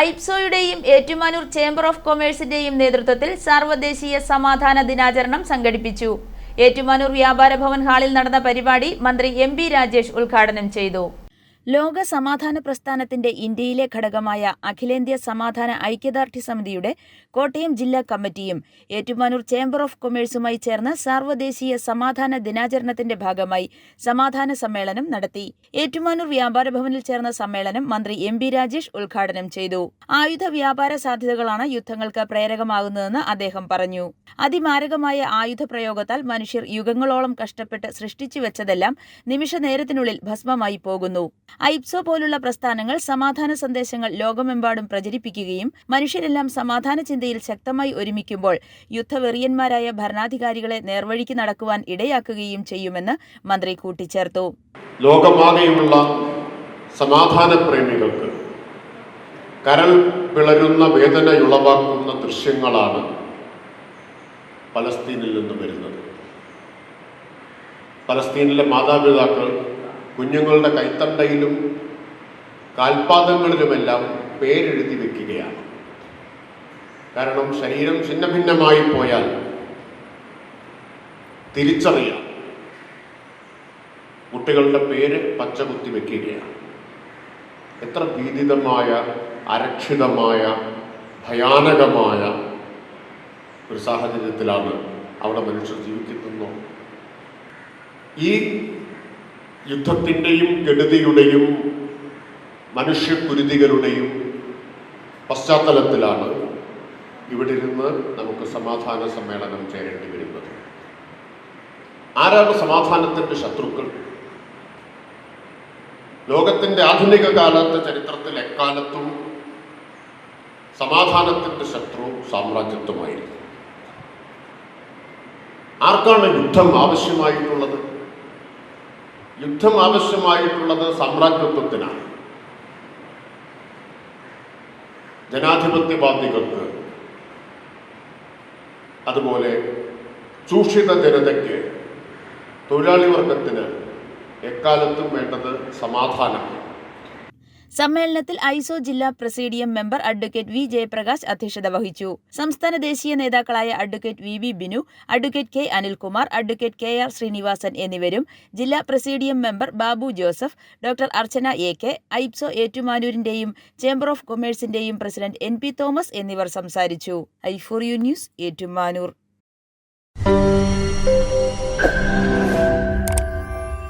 ഐപ്സോയുടെയും Ettumanoor chamber of കൊമേഴ്സിന്റെയും നേതൃത്വത്തിൽ സർവദേശീയ സമാധാന ദിനാചരണം സംഘടിപ്പിച്ചു. ഏറ്റുമാനൂർ വ്യാപാര ഭവൻ ഹാളിൽ നടന്ന പരിപാടി മന്ത്രി എം രാജേഷ് ഉദ്ഘാടനം ചെയ്തു. ലോക സമാധാന പ്രസ്ഥാനത്തിന്റെ ഇന്ത്യയിലെ ഘടകമായ അഖിലേന്ത്യാ സമാധാന ഐക്യദാർഢ്യ സമിതിയുടെ കോട്ടയം ജില്ലാ കമ്മിറ്റിയും ഏറ്റുമാനൂർ ചേംബർ ഓഫ് കൊമേഴ്സുമായി ചേർന്ന് സാർവദേശീയ സമാധാന ദിനാചരണത്തിന്റെ ഭാഗമായി സമാധാന സമ്മേളനം നടത്തി. ഏറ്റുമാനൂർ വ്യാപാര ഭവനിൽ ചേർന്ന സമ്മേളനം മന്ത്രി എം ബി രാജേഷ് ഉദ്ഘാടനം ചെയ്തു. ആയുധ വ്യാപാര സാധ്യതകളാണ് യുദ്ധങ്ങൾക്ക് പ്രേരകമാകുന്നതെന്ന് അദ്ദേഹം പറഞ്ഞു. അതിമാരകമായ ആയുധ പ്രയോഗത്താൽ മനുഷ്യർ യുഗങ്ങളോളം കഷ്ടപ്പെട്ട് സൃഷ്ടിച്ചു വെച്ചതെല്ലാം നിമിഷ നേരത്തിനുള്ളിൽ ഭസ്മമായി പോകുന്നു. ഐപ്സോ പോലുള്ള പ്രസ്ഥാനങ്ങൾ സമാധാന സന്ദേശങ്ങൾ ലോകമെമ്പാടും പ്രചരിപ്പിക്കുകയും മനുഷ്യരെല്ലാം സമാധാന ചിന്തയിൽ ശക്തമായി ഒരുമിക്കുമ്പോൾ യുദ്ധവെറിയന്മാരായ ഭരണാധികാരികളെ നേർവഴിക്ക് നടക്കുവാൻ ഇടയാക്കുകയും ചെയ്യുമെന്ന് മന്ത്രി കൂട്ടിച്ചേർത്തു. ലോകമാകെയുള്ള സമാധാന പ്രേമികൾക്ക് കരൾ പിളരുന്ന വേദനയുളവാക്കുന്ന ദൃശ്യങ്ങളാണ് പലസ്തീനിൽ നിന്ന് വരുന്നത്. പലസ്തീനിലെ മാതാപിതാക്കൾ കുഞ്ഞുങ്ങളുടെ കൈത്തണ്ടയിലും കാൽപാദങ്ങളിലുമെല്ലാം പേരെഴുതി വെക്കുകയാണ്. കാരണം ശരീരം ഛിന്ന ഭിന്നമായി പോയാൽ തിരിച്ചറിയാം. കുട്ടികളുടെ പേര് പച്ച കുത്തി വെക്കുകയാണ്. എത്ര ഭീതിതമായ അരക്ഷിതമായ ഭയാനകമായ ഒരു സാഹചര്യത്തിലാണ് അവിടെ മനുഷ്യർ ജീവിക്കുന്നതെന്നോ ഈ യുദ്ധത്തിന്റെയും കെടുതിയുടെയും മനുഷ്യക്കുരുതികളുടെയും പശ്ചാത്തലത്തിലാണ് ഇവിടെ ഇരുന്ന് നമുക്ക് സമാധാന സമ്മേളനം ചേരേണ്ടി വരുന്നത്. ആരാണ് സമാധാനത്തിന്റെ ശത്രുക്കൾ? ലോകത്തിന്റെ ആധുനിക കാലത്തെ ചരിത്രത്തിൽ എക്കാലത്തും സമാധാനത്തിന്റെ ശത്രു സാമ്രാജ്യത്വമായിരുന്നു. ആർക്കാണ് യുദ്ധം ആവശ്യമായിട്ടുള്ളത്? യുദ്ധം ആവശ്യമായിട്ടുള്ളത് സാമ്രാജ്യത്വത്തിനാണ്. ജനാധിപത്യവാദികൾക്ക് അതുപോലെ ചൂഷിത ജനതയ്ക്ക് തൊഴിലാളി വർഗത്തിന് എക്കാലത്തും വേണ്ടത് സമാധാനമാണ്. സമ്മേളനത്തിൽ ഐസോ ജില്ലാ presidium member advocate V Jayaprakash അധ്യക്ഷത വഹിച്ചു. സംസ്ഥാന ദേശീയ നേതാക്കളായ advocate V V Binu advocate K Anilkumar advocate K R Srinivasan എന്നിവരും ജില്ലാ presidium member Babu Joseph doctor Archana A K AIPSO ഏറ്റുമാനൂരിന്റെയും chamber of കൊമേഴ്സിന്റെയും പ്രസിഡന്റ് എൻ പി തോമസ് എന്നിവർ സംസാരിച്ചു. I four U news Ettumanoor.